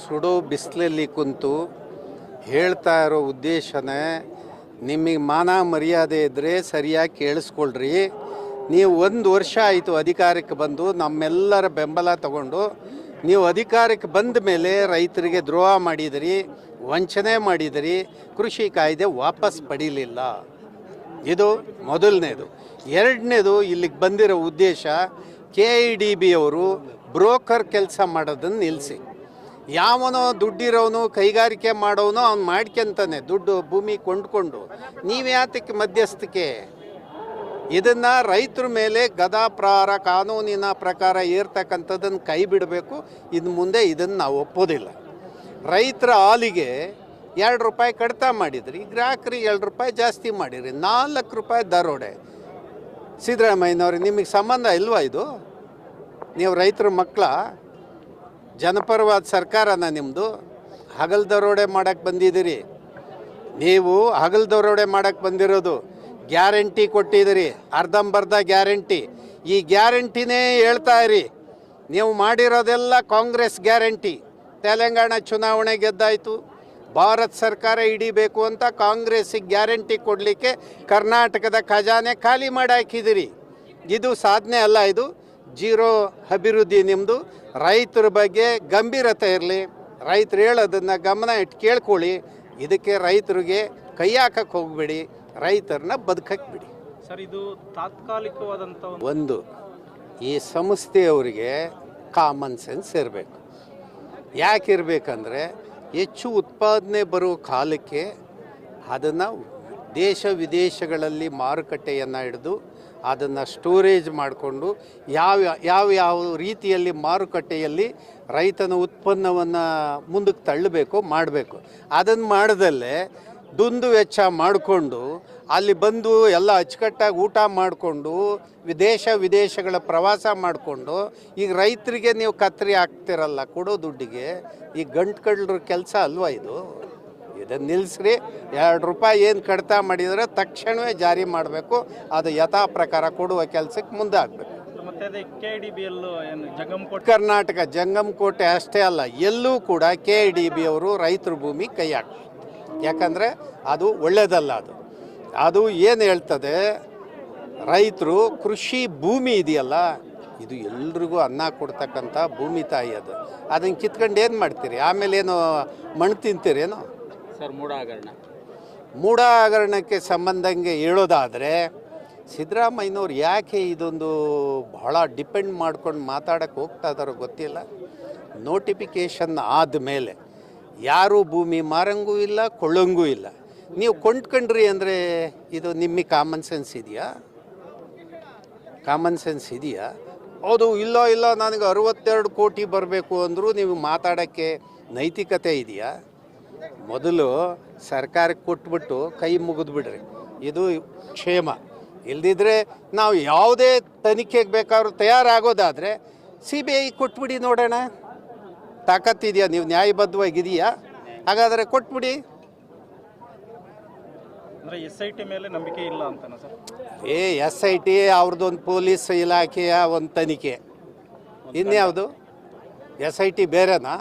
ಸುಡೋ ಬಿಸಿಲಲ್ಲಿ ಕುಂತು ಹೇಳ್ತಾ ಇರೋ ಉದ್ದೇಶನೇ ನಿಮಗೆ ಮಾನ ಮರ್ಯಾದೆ ಇದ್ದರೆ ಸರಿಯಾಗಿ ಕೇಳಿಸ್ಕೊಳ್ರಿ. ನೀವು ಒಂದು ವರ್ಷ ಆಯಿತು ಅಧಿಕಾರಕ್ಕೆ ಬಂದು ನಮ್ಮೆಲ್ಲರ ಬೆಂಬಲ ತಗೊಂಡು ನೀವು ಅಧಿಕಾರಕ್ಕೆ ಬಂದ ಮೇಲೆ ರೈತರಿಗೆ ದ್ರೋಹ ಮಾಡಿದಿರಿ, ವಂಚನೆ ಮಾಡಿದಿರಿ, ಕೃಷಿ ಕಾಯ್ದೆ ವಾಪಸ್ ಪಡೀಲಿಲ್ಲ. ಇದು ಮೊದಲನೇದು. ಎರಡನೇದು ಇಲ್ಲಿಗೆ ಬಂದಿರೋ ಉದ್ದೇಶ ಕೆ ಐ ಡಿ ಬಿ ಅವರು ಬ್ರೋಕರ್ ಕೆಲಸ ಮಾಡೋದನ್ನು ನಿಲ್ಲಿಸಿ ಯಾವನೋ ದುಡ್ಡಿರೋನು, ಕೈಗಾರಿಕೆ ಮಾಡೋನು, ಅವ್ನು ಮಾಡ್ಕೊಂತಾನೆ, ದುಡ್ಡು ಭೂಮಿ ಕೊಂಡ್ಕೊಂಡು. ನೀವು ಯಾತಕ್ಕೆ ಮಧ್ಯಸ್ಥಿಕೆ? ಇದನ್ನು ರೈತರ ಮೇಲೆ ಗದಾಪ್ರಹಾರ ಕಾನೂನಿನ ಪ್ರಕಾರ ಏರ್ತಕ್ಕಂಥದ್ದನ್ನು ಕೈ ಬಿಡಬೇಕು. ಇನ್ನು ಮುಂದೆ ಇದನ್ನು ನಾವು ಒಪ್ಪೋದಿಲ್ಲ. ರೈತರ ಹಾಲಿಗೆ ಎರಡು ರೂಪಾಯಿ ಕಡಿತ ಮಾಡಿದ್ರಿ, ಗ್ರಾಹಕರಿಗೆ ಎರಡು ರೂಪಾಯಿ ಜಾಸ್ತಿ ಮಾಡಿರಿ, ನಾಲ್ಕು ರೂಪಾಯಿ ದರೋಡೆ. ಸಿದ್ದರಾಮಯ್ಯನವ್ರಿಗೆ ನಿಮಗೆ ಸಂಬಂಧ ಇಲ್ವಾ ಇದು? ನೀವು ರೈತರ ಮಕ್ಕಳ ಜನಪರವಾದ ಸರ್ಕಾರನ ನಿಮ್ಮದು ಹಗಲ್ ದರೋಡೆ ಮಾಡಕ್ಕೆ ಬಂದಿದ್ದೀರಿ. ನೀವು ಹಗಲ್ ದರೋಡೆ ಮಾಡಕ್ಕೆ ಬಂದಿರೋದು ಗ್ಯಾರಂಟಿ ಕೊಟ್ಟಿದ್ದೀರಿ. ಅರ್ಧಂಬರ್ಧ ಗ್ಯಾರಂಟಿ. ಈ ಗ್ಯಾರಂಟಿನೇ ಹೇಳ್ತಾ ಇರಿ. ನೀವು ಮಾಡಿರೋದೆಲ್ಲ ಕಾಂಗ್ರೆಸ್ ಗ್ಯಾರಂಟಿ. ತೆಲಂಗಾಣ ಚುನಾವಣೆ ಗೆದ್ದಾಯಿತು. ಭಾರತ ಸರ್ಕಾರ ಹಿಡಿಬೇಕು ಅಂತ ಕಾಂಗ್ರೆಸ್ಸಿಗೆ ಗ್ಯಾರಂಟಿ ಕೊಡಲಿಕ್ಕೆ ಕರ್ನಾಟಕದ ಖಜಾನೆ ಖಾಲಿ ಮಾಡಿ ಹಾಕಿದಿರಿ ಇದು ಸಾಧನೆ ಅಲ್ಲ ಇದು. ಜೀರೋ ಅಭಿವೃದ್ಧಿ ನಿಮ್ಮದು ರೈತರ ಬಗ್ಗೆ ಗಂಭೀರತೆ ಇರಲಿ. ರೈತರು ಹೇಳೋದನ್ನು ಗಮನ ಇಟ್ಟು ಕೇಳ್ಕೊಳ್ಳಿ. ಇದಕ್ಕೆ ರೈತರಿಗೆ ಕೈ ಹಾಕಕ್ಕೆ ಹೋಗಬೇಡಿ. ರೈತರನ್ನ ಬದುಕಕ್ಕೆ ಬಿಡಿ ಸರ್ ಇದು ತಾತ್ಕಾಲಿಕವಾದಂಥ ಒಂದು ಈ ಸಂಸ್ಥೆಯವರಿಗೆ ಕಾಮನ್ ಸೆನ್ಸ್ ಇರಬೇಕು. ಯಾಕಿರಬೇಕಂದ್ರೆ ಹೆಚ್ಚು ಉತ್ಪಾದನೆ ಬರೋ ಕಾಲಕ್ಕೆ ಅದನ್ನು ದೇಶ ವಿದೇಶಗಳಲ್ಲಿ ಮಾರುಕಟ್ಟೆಯನ್ನು ಹಿಡಿದು ಅದನ್ನು ಸ್ಟೋರೇಜ್ ಮಾಡಿಕೊಂಡು ಯಾವ ಯಾವ ಯಾವ ರೀತಿಯಲ್ಲಿ ಮಾರುಕಟ್ಟೆಯಲ್ಲಿ ರೈತನ ಉತ್ಪನ್ನವನ್ನು ಮುಂದಕ್ಕೆ ತಳ್ಳಬೇಕು, ಮಾಡಬೇಕು. ಅದನ್ನು ಮಾಡದಲ್ಲೇ ದುಂದು ವೆಚ್ಚ ಮಾಡಿಕೊಂಡು ಅಲ್ಲಿ ಬಂದು ಎಲ್ಲ ಅಚ್ಚುಕಟ್ಟಾಗಿ ಊಟ ಮಾಡಿಕೊಂಡು ವಿದೇಶ, ವಿದೇಶಗಳ ಪ್ರವಾಸ ಮಾಡಿಕೊಂಡು ಈಗ ರೈತರಿಗೆ ನೀವು ಕತ್ರಿ ಹಾಕ್ತಿರಲ್ಲ ಕೊಡೋ ದುಡ್ಡಿಗೆ, ಈ ಗಂಟು ಕಳ್ಳರ ಕೆಲಸ ಅಲ್ವಾ ಇದು? ಇದನ್ನು ನಿಲ್ಲಿಸ್ರಿ ಎರಡು ರೂಪಾಯಿ ಏನು ಕಡಿತ ಮಾಡಿದರೆ ತಕ್ಷಣವೇ ಜಾರಿ ಮಾಡಬೇಕು. ಅದು ಯಥಾ ಪ್ರಕಾರ ಕೊಡುವ ಕೆಲಸಕ್ಕೆ ಮುಂದಾಗಬೇಕು. ಕೋಟೆ ಕರ್ನಾಟಕ ಜಂಗಮಕೋಟೆ ಅಷ್ಟೇ ಅಲ್ಲ ಎಲ್ಲೂ ಕೂಡ ಕೆ ಡಿ ಬಿ ಅವರು ರೈತರ ಭೂಮಿ ಕೈ ಹಾಕಿ ಯಾಕಂದರೆ ಅದು ಒಳ್ಳೆಯದಲ್ಲ ಅದು. ಅದು ಏನು ಹೇಳ್ತದೆ ರೈತರು ಕೃಷಿ ಭೂಮಿ ಇದೆಯಲ್ಲ ಇದು ಎಲ್ರಿಗೂ ಅನ್ನ ಕೊಡ್ತಕ್ಕಂಥ ಭೂಮಿ ತಾಯಿ ಅದು. ಅದನ್ನು ಕಿತ್ಕೊಂಡು ಏನು ಮಾಡ್ತೀರಿ? ಆಮೇಲೆ ಏನು ಮಣ್ಣು ತಿಂತೀರೇನು? ಸರ್ ಮೂಡ ಹಗರಣ ಮೂಡ ಹಗರಣಕ್ಕೆ ಸಂಬಂಧಂಗೆ ಹೇಳೋದಾದರೆ, ಸಿದ್ದರಾಮಯ್ಯನವ್ರು ಯಾಕೆ ಇದೊಂದು ಬಹಳ ಡಿಪೆಂಡ್ ಮಾಡ್ಕೊಂಡು ಮಾತಾಡೋಕ್ಕೆ ಹೋಗ್ತಾ ಇದ್ದಾರೋ ಗೊತ್ತಿಲ್ಲ. ನೋಟಿಫಿಕೇಷನ್ ಆದಮೇಲೆ ಯಾರೂ ಭೂಮಿ ಮಾರಂಗೂ ಇಲ್ಲ, ಕೊಳ್ಳಂಗೂ ಇಲ್ಲ. ನೀವು ಕೊಂಡ್ಕೊಂಡ್ರಿ ಅಂದರೆ ಇದು ನಿಮ್ಮ ಕಾಮನ್ ಸೆನ್ಸ್ ಇದೆಯಾ? ಕಾಮನ್ ಸೆನ್ಸ್ ಇದೆಯಾ? ಹೌದು ಇಲ್ಲ ಇಲ್ಲ, ನನಗೆ ಅರವತ್ತೆರಡು ಕೋಟಿ ಬರಬೇಕು ಅಂದರೂ ನೀವು ಮಾತಾಡೋಕ್ಕೆ ನೈತಿಕತೆ ಇದೆಯಾ? ಮೊದಲು ಸರ್ಕಾರಕ್ಕೆ ಕೊಟ್ಬಿಟ್ಟು ಕೈ ಮುಗಿದ್ಬಿಡ್ರಿ ಇದು ಕ್ಷೇಮ. ಇಲ್ದಿದ್ರೆ ನಾವು ಯಾವುದೇ ತನಿಖೆಗೆ ಬೇಕಾದ್ರೂ ತಯಾರಾಗೋದಾದರೆ ಸಿ ಬಿ ಐ ಕೊಟ್ಬಿಡಿ ನೋಡೋಣ. ತಾಕತ್ತಿದೆಯಾ? ನೀವು ನ್ಯಾಯಬದ್ಧವಾಗಿದೆಯಾ ಹಾಗಾದರೆ ಕೊಟ್ಬಿಡಿ. ಅಂದ್ರೆ ಎಸ್ ಐ ಟಿ ಮೇಲೆ ನಂಬಿಕೆ ಇಲ್ಲ ಅಂತನ ಸರ್? ಏ ಎಸ್ ಐ ಟಿ ಅವ್ರದ್ದೊಂದು ಪೊಲೀಸ್ ಇಲಾಖೆಯ ಒಂದು ತನಿಖೆ. ಇನ್ಯಾವುದು? ಎಸ್ ಐ ಟಿ ಬೇರೆನಾ?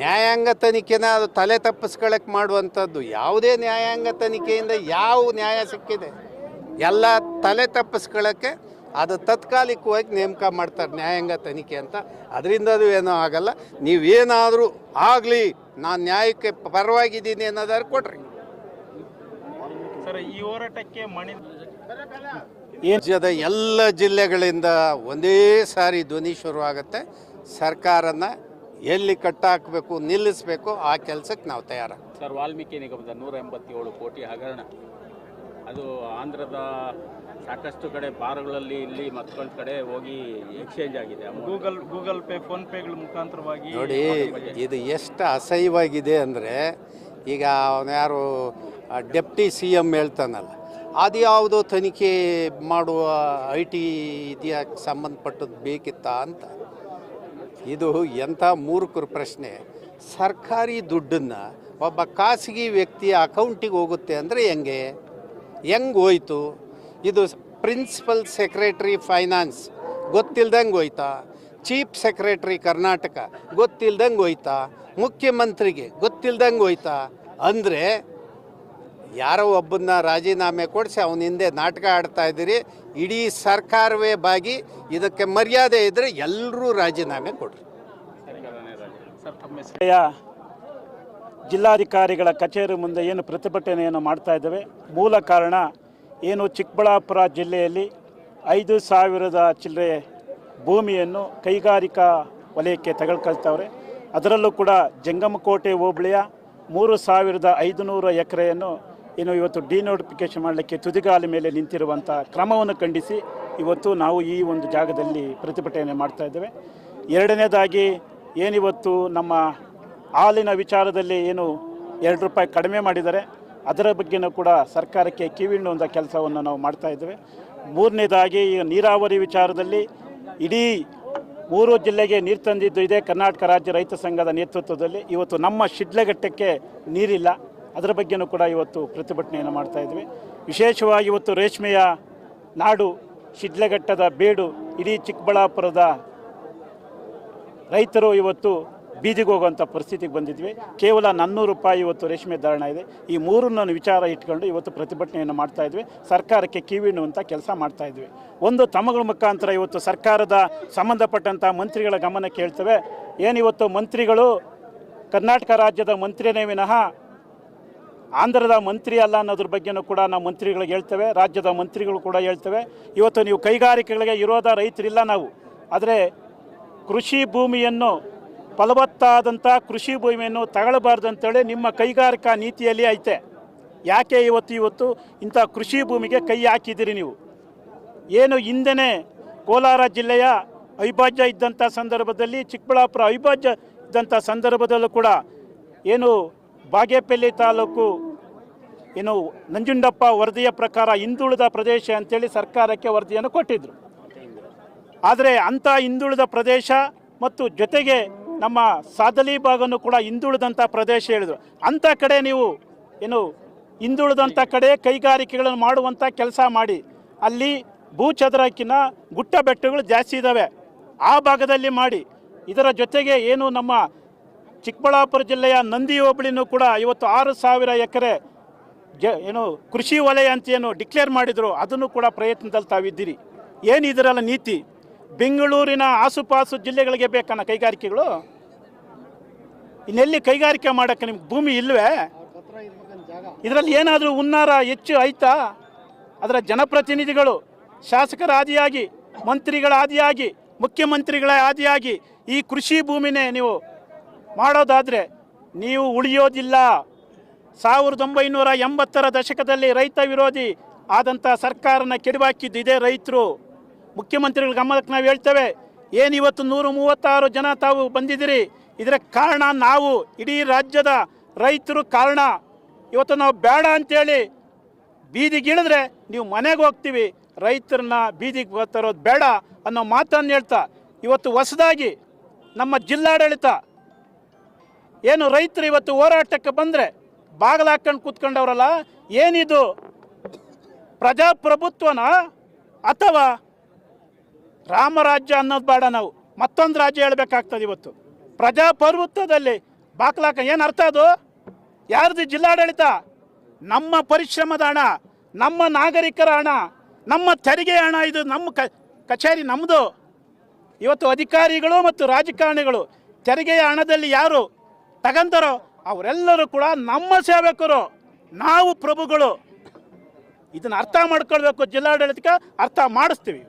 ನ್ಯಾಯಾಂಗ ತನಿಖೆನ ಅದು ತಲೆ ತಪ್ಪಿಸ್ಕೊಳಕ್ಕೆ ಮಾಡುವಂಥದ್ದು ಯಾವುದೇ ನ್ಯಾಯಾಂಗ ತನಿಖೆಯಿಂದ ಯಾವ ನ್ಯಾಯ ಸಿಕ್ಕಿದೆ? ಎಲ್ಲ ತಲೆ ತಪ್ಪಿಸ್ಕೊಳ್ಳೋಕ್ಕೆ ಅದು ತತ್ಕಾಲಿಕವಾಗಿ ನೇಮಕ ಮಾಡ್ತಾರೆ ನ್ಯಾಯಾಂಗ ತನಿಖೆ ಅಂತ. ಅದರಿಂದ ಅದು ಏನೂ ಆಗಲ್ಲ. ನೀವೇನಾದರೂ ಆಗಲಿ ನಾನು ನ್ಯಾಯಕ್ಕೆ ಪರವಾಗಿದ್ದೀನಿ ಅನ್ನೋದಾದ್ರೆ ಕೊಡ್ರಿ. ಸರ್ ಈ ಹೋರಾಟಕ್ಕೆ ಮಣಿ ರಾಜ್ಯದ ಎಲ್ಲ ಜಿಲ್ಲೆಗಳಿಂದ ಒಂದೇ ಸಾರಿ ಧ್ವನಿ ಶುರುವಾಗುತ್ತೆ. ಸರ್ಕಾರನ ಎಲ್ಲಿ ಕಟ್ಟಾಕಬೇಕು ನಿಲ್ಲಿಸಬೇಕು ಆ ಕೆಲಸಕ್ಕೆ ನಾವು ತಯಾರಾಗ್ತೀವಿ. ಸರ್ ವಾಲ್ಮೀಕಿ ನಿಗಮದ ನೂರ ಎಂಬತ್ತೇಳು ಕೋಟಿ ಹಗರಣ. ಅದು ಆಂಧ್ರದ ಸಾಕಷ್ಟು ಕಡೆ ಬಾರ್ಗಳಲ್ಲಿ ಇಲ್ಲಿ ಮತ್ತೊಂದು ಕಡೆ ಹೋಗಿ ಎಕ್ಸ್ಚೇಂಜ್ ಆಗಿದೆ ಗೂಗಲ್ ಗೂಗಲ್ ಪೇ ಫೋನ್ ಪೇಗಳ ಮುಖಾಂತರವಾಗಿ ನೋಡಿ ಇದು ಎಷ್ಟು ಅಸಹ್ಯವಾಗಿದೆ ಅಂದರೆ ಈಗ ಅವನು ಯಾರು ಡೆಪ್ಟಿ ಸಿ ಎಂ ಹೇಳ್ತಾನಲ್ಲ ಅದು ಯಾವುದೋ ತನಿಖೆ ಮಾಡುವ ಐ ಟಿ ಇದಕ್ಕೆ ಸಂಬಂಧಪಟ್ಟದ್ದು ಬೇಕಿತ್ತಾ ಅಂತ. ಇದು ಎಂಥ ಮೂರ್ಖರ ಪ್ರಶ್ನೆ. ಸರ್ಕಾರಿ ದುಡ್ಡನ್ನು ಒಬ್ಬ ಖಾಸಗಿ ವ್ಯಕ್ತಿಯ ಅಕೌಂಟಿಗೆ ಹೋಗುತ್ತೆ ಅಂದರೆ ಹೆಂಗೆ? ಹೆಂಗೆ ಹೋಯ್ತು? ಇದು ಪ್ರಿನ್ಸಿಪಲ್ ಸೆಕ್ರೆಟ್ರಿ ಫೈನಾನ್ಸ್, ಗೊತ್ತಿಲ್ದಂಗೆ ಹೋಯ್ತಾ? ಚೀಫ್ ಸೆಕ್ರೆಟರಿ ಕರ್ನಾಟಕ, ಗೊತ್ತಿಲ್ದಂಗೆ ಹೋಯ್ತಾ? ಮುಖ್ಯಮಂತ್ರಿಗೆ ಗೊತ್ತಿಲ್ದಂಗೆ ಹೋಯ್ತಾ? ಅಂದರೆ ಯಾರೋ ಒಬ್ಬನ್ನ ರಾಜೀನಾಮೆ ಕೊಡಿಸಿ ಅವನ ಹಿಂದೆ ನಾಟಕ ಆಡ್ತಾ ಇದ್ದೀರಿ, ಇಡೀ ಸರ್ಕಾರವೇ ಬಾಗಿ ಇದಕ್ಕೆ ಮರ್ಯಾದೆ ಇದ್ದರೆ ಎಲ್ಲರೂ ರಾಜೀನಾಮೆ ಕೊಡ್ರಿ. ಜಿಲ್ಲಾಧಿಕಾರಿಗಳ ಕಚೇರಿ ಮುಂದೆ ಏನು ಪ್ರತಿಭಟನೆಯನ್ನು ಮಾಡ್ತಾ ಇದ್ದೇವೆ. ಮೂಲ ಕಾರಣ ಏನು ಚಿಕ್ಕಬಳ್ಳಾಪುರ ಜಿಲ್ಲೆಯಲ್ಲಿ ಐದು ಸಾವಿರದ ಚಿಲ್ಲರೆ ಭೂಮಿಯನ್ನು ಕೈಗಾರಿಕಾ ವಲಯಕ್ಕೆ ತೆಗೆದುಕೊಳ್ತಾವ್ರೆ ಅದರಲ್ಲೂ ಕೂಡ ಜಂಗಮಕೋಟೆ ಹೋಬಳಿಯ ಮೂರು ಸಾವಿರದ ಐದುನೂರು ಎಕರೆಯನ್ನು ಏನು ಇವತ್ತು ಡಿನೋಟಿಫಿಕೇಶನ್ ಮಾಡಲಿಕ್ಕೆ ತುದಿಗಾಲ ಮೇಲೆ ನಿಂತಿರುವಂಥ ಕ್ರಮವನ್ನು ಖಂಡಿಸಿ ಇವತ್ತು ನಾವು ಈ ಒಂದು ಜಾಗದಲ್ಲಿ ಪ್ರತಿಭಟನೆ ಮಾಡ್ತಾ ಇದ್ದೇವೆ. ಎರಡನೇದಾಗಿ, ಏನಿವತ್ತು ನಮ್ಮ ಹಾಲಿನ ವಿಚಾರದಲ್ಲಿ ಏನು ಎರಡು ರೂಪಾಯಿ ಕಡಿಮೆ ಮಾಡಿದ್ದಾರೆ ಅದರ ಬಗ್ಗೆನೂ ಕೂಡ ಸರ್ಕಾರಕ್ಕೆ ಕಿವಿಣ್ಣುವಂಥ ಕೆಲಸವನ್ನು ನಾವು ಮಾಡ್ತಾ ಇದ್ದೇವೆ. ಮೂರನೇದಾಗಿ, ಈಗ ನೀರಾವರಿ ವಿಚಾರದಲ್ಲಿ ಇಡೀ ಮೂರು ಜಿಲ್ಲೆಗೆ ನೀರು ತಂದಿದ್ದು ಇದೆ ಕರ್ನಾಟಕ ರಾಜ್ಯ ರೈತ ಸಂಘದ ನೇತೃತ್ವದಲ್ಲಿ ಇವತ್ತು ನಮ್ಮ ಶಿಡ್ಲಘಟ್ಟಕ್ಕೆ ನೀರಿಲ್ಲ. ಅದರ ಬಗ್ಗೆನೂ ಕೂಡ ಇವತ್ತು ಪ್ರತಿಭಟನೆಯನ್ನು ಮಾಡ್ತಾ ಇದ್ವಿ. ವಿಶೇಷವಾಗಿ ಇವತ್ತು ರೇಷ್ಮೆಯ ನಾಡು ಶಿಡ್ಲಘಟ್ಟದ ಬೇಡು, ಇಡೀ ಚಿಕ್ಕಬಳ್ಳಾಪುರದ ರೈತರು ಇವತ್ತು ಬೀದಿಗೆ ಹೋಗುವಂಥ ಪರಿಸ್ಥಿತಿಗೆ ಬಂದಿದ್ವಿ. ಕೇವಲ ನಾನ್ನೂರು ರೂಪಾಯಿ ಇವತ್ತು ರೇಷ್ಮೆ ಧಾರಣ ಇದೆ. ಈ ಮೂರನ್ನು ವಿಚಾರ ಇಟ್ಕೊಂಡು ಇವತ್ತು ಪ್ರತಿಭಟನೆಯನ್ನು ಮಾಡ್ತಾ ಇದ್ವಿ. ಸರ್ಕಾರಕ್ಕೆ ಕಿವಿಣುವಂಥ ಕೆಲಸ ಮಾಡ್ತಾ ಇದ್ವಿ. ಒಂದು ತಮಗಳ ಮುಖಾಂತರ ಇವತ್ತು ಸರ್ಕಾರದ ಸಂಬಂಧಪಟ್ಟಂಥ ಮಂತ್ರಿಗಳ ಗಮನಕ್ಕೆ ಹೇಳ್ತೇವೆ ಏನಿವತ್ತು ಮಂತ್ರಿಗಳು ಕರ್ನಾಟಕ ರಾಜ್ಯದ ಮಂತ್ರಿನೇ ವಿನಃ ಆಂಧ್ರದ ಮಂತ್ರಿ ಅಲ್ಲ ಅನ್ನೋದ್ರ ಬಗ್ಗೆನೂ ಕೂಡ ನಾವು ಮಂತ್ರಿಗಳಿಗೆ ಹೇಳ್ತೇವೆ, ರಾಜ್ಯದ ಮಂತ್ರಿಗಳು ಕೂಡ ಹೇಳ್ತೇವೆ. ಇವತ್ತು ನೀವು ಕೈಗಾರಿಕೆಗಳಿಗೆ ಇರೋದ ರೈತರಿಲ್ಲ ನಾವು. ಆದರೆ ಕೃಷಿ ಭೂಮಿಯನ್ನು ಫಲವತ್ತಾದಂಥ ಕೃಷಿ ಭೂಮಿಯನ್ನು ತಗೊಳ್ಬಾರ್ದು ಅಂತೇಳಿ ನಿಮ್ಮ ಕೈಗಾರಿಕಾ ನೀತಿಯಲ್ಲಿ ಐತೆ. ಯಾಕೆ ಇವತ್ತು ಇವತ್ತು ಇಂಥ ಕೃಷಿ ಭೂಮಿಗೆ ಕೈ ಹಾಕಿದ್ದೀರಿ ನೀವು? ಏನು ಹಿಂದೆನೇ ಕೋಲಾರ ಜಿಲ್ಲೆಯ ಅವಿಭಾಜ್ಯ ಇದ್ದಂಥ ಸಂದರ್ಭದಲ್ಲಿ ಚಿಕ್ಕಬಳ್ಳಾಪುರ ಅವಿಭಾಜ್ಯ ಇದ್ದಂಥ ಸಂದರ್ಭದಲ್ಲೂ ಕೂಡ ಏನು ಬಾಗೇಪಲ್ಲಿ ತಾಲೂಕು ಏನು ನಂಜುಂಡಪ್ಪ ವರದಿಯ ಪ್ರಕಾರ ಹಿಂದುಳಿದ ಪ್ರದೇಶ ಅಂತೇಳಿ ಸರ್ಕಾರಕ್ಕೆ ವರದಿಯನ್ನು ಕೊಟ್ಟಿದ್ದರು ಆದರೆ ಅಂಥ ಹಿಂದುಳಿದ ಪ್ರದೇಶ ಮತ್ತು ಜೊತೆಗೆ ನಮ್ಮ ಸಾದಲಿ ಭಾಗನೂ ಕೂಡ ಹಿಂದುಳಿದಂಥ ಪ್ರದೇಶ ಹೇಳಿದರು. ಅಂಥ ಕಡೆ ನೀವು ಏನು ಹಿಂದುಳಿದಂಥ ಕಡೆ ಕೈಗಾರಿಕೆಗಳನ್ನು ಮಾಡುವಂಥ ಕೆಲಸ ಮಾಡಿ. ಅಲ್ಲಿ ಭೂಚದರಕ್ಕಿನ ಗುಟ್ಟ ಬೆಟ್ಟಗಳು ಜಾಸ್ತಿ ಇದ್ದಾವೆ ಆ ಭಾಗದಲ್ಲಿ ಮಾಡಿ. ಇದರ ಜೊತೆಗೆ ಏನು ನಮ್ಮ ಚಿಕ್ಕಬಳ್ಳಾಪುರ ಜಿಲ್ಲೆಯ ನಂದಿ ಹೋಬಳಿನೂ ಕೂಡ ಇವತ್ತು ಆರು ಸಾವಿರ ಎಕರೆ ಜ ಏನು ಕೃಷಿ ವಲಯ ಅಂತ ಏನು ಡಿಕ್ಲೇರ್ ಮಾಡಿದ್ರು, ಅದನ್ನು ಕೂಡ ಪ್ರಯತ್ನದಲ್ಲಿ ತಾವಿದ್ದೀರಿ. ಏನು ಇದರಲ್ಲ ನೀತಿ? ಬೆಂಗಳೂರಿನ ಆಸುಪಾಸು ಜಿಲ್ಲೆಗಳಿಗೆ ಬೇಕನ್ನ ಕೈಗಾರಿಕೆಗಳು? ಇನ್ನೆಲ್ಲಿ ಕೈಗಾರಿಕೆ ಮಾಡೋಕ್ಕೆ ನಿಮ್ಗೆ ಭೂಮಿ ಇಲ್ವೇ? ಇದರಲ್ಲಿ ಏನಾದರೂ ಹುನ್ನಾರ ಹೆಚ್ಚು ಆಯ್ತಾ? ಅದರ ಜನಪ್ರತಿನಿಧಿಗಳು, ಶಾಸಕರ ಆದಿಯಾಗಿ ಮಂತ್ರಿಗಳ ಆದಿಯಾಗಿ ಮುಖ್ಯಮಂತ್ರಿಗಳ ಆದಿಯಾಗಿ ಈ ಕೃಷಿ ಭೂಮಿನೇ ನೀವು ಮಾಡೋದಾದರೆ ನೀವು ಉಳಿಯೋದಿಲ್ಲ. ಸಾವಿರದ ಒಂಬೈನೂರ ಎಂಬತ್ತರ ದಶಕದಲ್ಲಿ ರೈತ ವಿರೋಧಿ ಆದಂಥ ಸರ್ಕಾರನ ಕೆಡವಾಕಿದ್ದು ಇದೇ ರೈತರು. ಮುಖ್ಯಮಂತ್ರಿಗಳ ಗಮನಕ್ಕೆ ನಾವು ಹೇಳ್ತೇವೆ, ಏನು ಇವತ್ತು ನೂರು ಮೂವತ್ತಾರು ಜನ ತಾವು ಬಂದಿದ್ದೀರಿ? ಇದರ ಕಾರಣ ನಾವು, ಇಡೀ ರಾಜ್ಯದ ರೈತರು ಕಾರಣ. ಇವತ್ತು ನಾವು ಬೇಡ ಅಂತೇಳಿ ಬೀದಿಗಿಳಿದ್ರೆ ನೀವು ಮನೆಗೆ ಹೋಗ್ತೀವಿ. ರೈತರನ್ನ ಬೀದಿಗೆ ತರೋದು ಬೇಡ ಅನ್ನೋ ಮಾತನ್ನು ಹೇಳ್ತಾ, ಇವತ್ತು ಹೊಸದಾಗಿ ನಮ್ಮ ಜಿಲ್ಲಾಡಳಿತ ಏನು ರೈತರು ಇವತ್ತು ಹೋರಾಟಕ್ಕೆ ಬಂದರೆ ಬಾಗಿಲು ಹಾಕೊಂಡು ಕೂತ್ಕೊಂಡವ್ರಲ್ಲ, ಏನಿದು? ಪ್ರಜಾಪ್ರಭುತ್ವನ ಅಥವಾ ರಾಮರಾಜ್ಯ ಅನ್ನೋದು ಬೇಡ ನಾವು. ಮತ್ತೊಂದು ರಾಜ್ಯ ಹೇಳಬೇಕಾಗ್ತದೆ ಇವತ್ತು. ಪ್ರಜಾಪ್ರಭುತ್ವದಲ್ಲಿ ಬಾಕ್ಲಾಕ ಏನು ಅರ್ಥ ಅದು? ಯಾರ್ದು ಜಿಲ್ಲಾಡಳಿತ? ನಮ್ಮ ಪರಿಶ್ರಮದ ಹಣ, ನಮ್ಮ ನಾಗರಿಕರ ಹಣ, ನಮ್ಮ ತೆರಿಗೆ ಹಣ ಇದು ನಮ್ಮ ಕ ಕಚೇರಿ ನಮ್ಮದು ಇವತ್ತು ಅಧಿಕಾರಿಗಳು ಮತ್ತು ರಾಜಕಾರಣಿಗಳು ತೆರಿಗೆಯ ಹಣದಲ್ಲಿ ಯಾರು ತಗಂತಾರೋ ಅವರೆಲ್ಲರೂ ಕೂಡ ನಮ್ಮ ಸೇವಕರು ನಾವು ಪ್ರಭುಗಳು. ಇದನ್ನು ಅರ್ಥ ಮಾಡ್ಕೊಳ್ಬೇಕು ಜಿಲ್ಲಾಡಳಿತಕ್ಕೆ ಅರ್ಥ ಮಾಡಿಸ್ತೀವಿ.